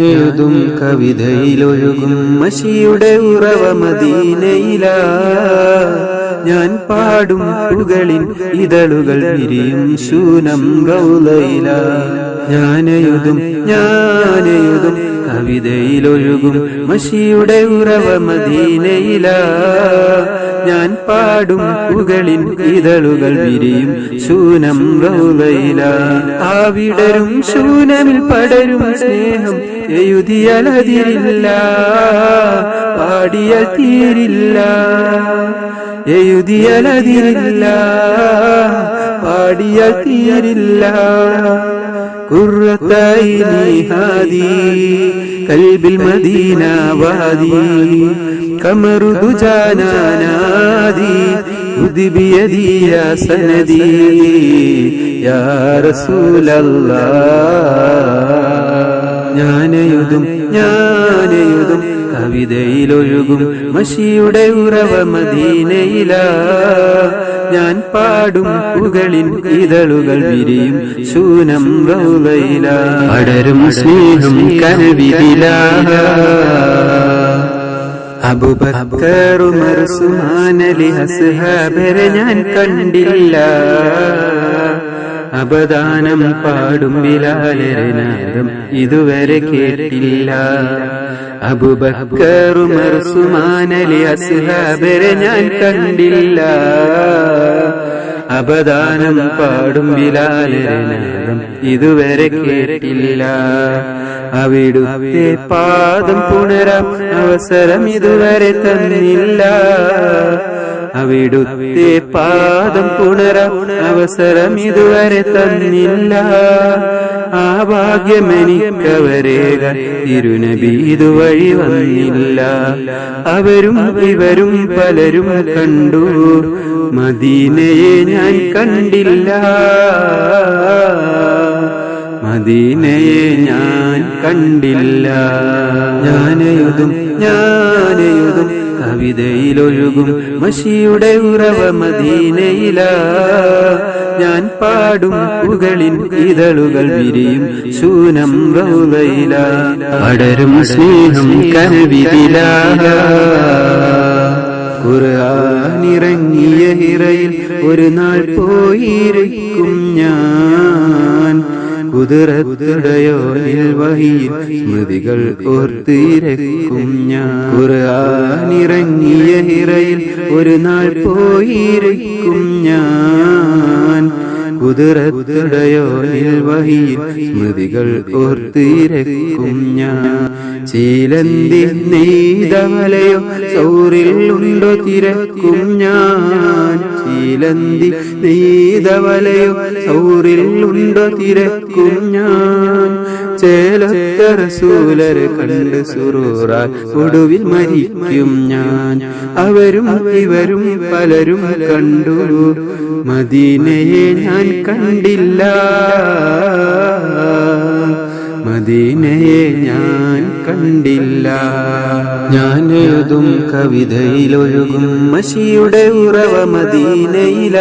എഴുതും കവിതയിലൊഴുകും മഷിയുടെ ഉറവ മദീനയില. ഞാൻ പാടും പുകളിൻ ഇതളുകൾ വിരിയും ശൂനം ഗൗലയില. ഞാനെഴുതും ഞാനെഴുതും കവിതയിലൊഴുകും മഷിയുടെ ഉറവ മദീനയില. ഞാൻ പാടും പുകളിൻ ഇതളുകൾ വിരിയും ശൂനം റൗലയില ആവിടരും ശൂനമിൽ പടരും സ്നേഹം എഴുതിയലതിരില്ല പാടിയ തീരില്ല. എഴുതിയലതിരില്ല പാടിയ തീരില്ല. കുറത്തായി കൽബിൽ മദീനവാദി വാദി കമറുദു ജാനാനാദി ഉദിബിയദി യാ സനദി. യാ റസൂലല്ലാ. ഞാനെഴുതും ഞാനെഴുതും കവിതയിലൊഴുകും മഷിയുടെ ഉറവ മദീനയില. ഞാൻ പാടും പുകളിൻ ഇതളുകൾ വിരിയും ശൂനം റൗലയില. അടരും സ്നേഹം കനവിരില അബുബക്കറുമർ സുമാനലി ഹസ്ഹാബരെ ഞാൻ കണ്ടില്ല. അപദാനം പാടും ബിലാലരനാദം ഇതുവരെ കേട്ടില്ല. അബുബക്കറുമർ സുമാനലി അസ്ഹാബരെ ഞാൻ കണ്ടില്ല. അപദാനം പാടും ബിലാലരനാദം ഇതുവരെ കേട്ടില്ല. അവിടുത്തെ പാദം പുണരാം അവസരം ഇതുവരെ തന്നില്ല. അവിടുത്തെ പാദം പുണര. അവസരം ഇതുവരെ തന്നില്ല. ആ ഭാഗ്യമെനിക്കവരേക തിരുനബി ഇതുവഴി വന്നില്ല. അവരും ഇവരും പലരും കണ്ടു. മദീനയെ ഞാൻ കണ്ടില്ല. മദീനയെ ഞാൻ കണ്ടില്ല. ഞാനെഴുതും ഞാനെഴുതും കവിതയിലൊഴുകും മഷിയുടെ ഉറവ മദീനയില. ഞാൻ പാടും പുകളിൻ ഇതളുകൾ വിരിയും ശൂനം റൗലയില പടരും സ്നേഹം കനവിതില ഖുർആനിറങ്ങിയ ഹിറയിൽ ഒരു നാൾ പോയിരിക്കും ഞാൻ. കുതിരത്തുടയോനിൽ വഹിയിൽ സ്മൃതികൾ ഓർത്തിരക്കും ഞാൻ. ഖുർആനിറങ്ങിയ ഹിറയിൽ ഒരു നാൾ പോയിരിക്കും ഞാൻ. കുതിരത്തുടയോനിൽ വഹിയിൽ സ്മൃതികൾ ഓർത്തിരക്കും ഞാൻ. ശീലന്തി നെയ്തവലയോ സൗറിൽ ഉണ്ടോ തിരക്കും ഞാൻ. ശീലന്തി നെയ്തവലയോ സൗറിൽ ഉണ്ടോ തിരക്കും ഞാൻ. ചേലത്ത റസൂലരെ കണ്ട് സുറൂറാൽ ഒടുവിൽ മരിക്കും ഞാൻ. അവരും ഇവരും പലരും കണ്ടു. മദീനയെ ഞാൻ കണ്ടില്ല. മദീനയെ ഞാൻ കണ്ടില്ല. ഞാൻ എഴുതും കവിതയിലൊഴുകും മഷിയുടെ ഉറവ മദീനയില.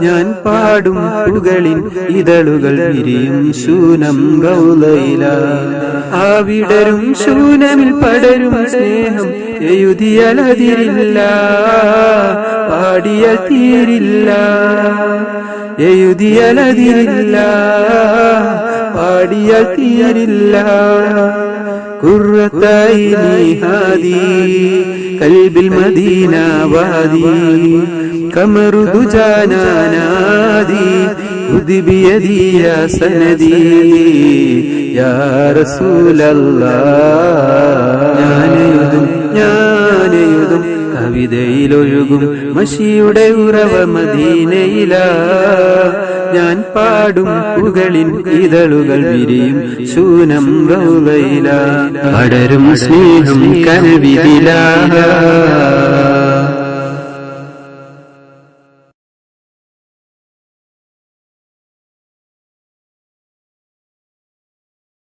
ഞാൻ പാടും പുകളിൻ ഇതളുകൾ വിരിയും ശൂനം ഗൗലയില. ആവിടരും ശൂനമിൽ പടരും സ്നേഹം എഴുതിയാലതിരില്ല പാടിയ തീരില്ല. എഴുതിയാലതിരില്ല പാടിയ തീരില്ല. കുറത്തായി കൽബിൽ മദീന ഉദിബിയദിയ ഉദിബിയദി യാ സനദി. യാ റസൂലല്ലാ ഞാനെഴുതും ഞാനെഴുതും കവിതയിലൊഴുകും മഷിയുടെ ഉറവ മദീനയില. ഞാൻ പാടും പുകളിൻ ഇതളുകൾ വിരിയും ശൂനം റൗലയില പടരും സ്നേഹം കനവിതില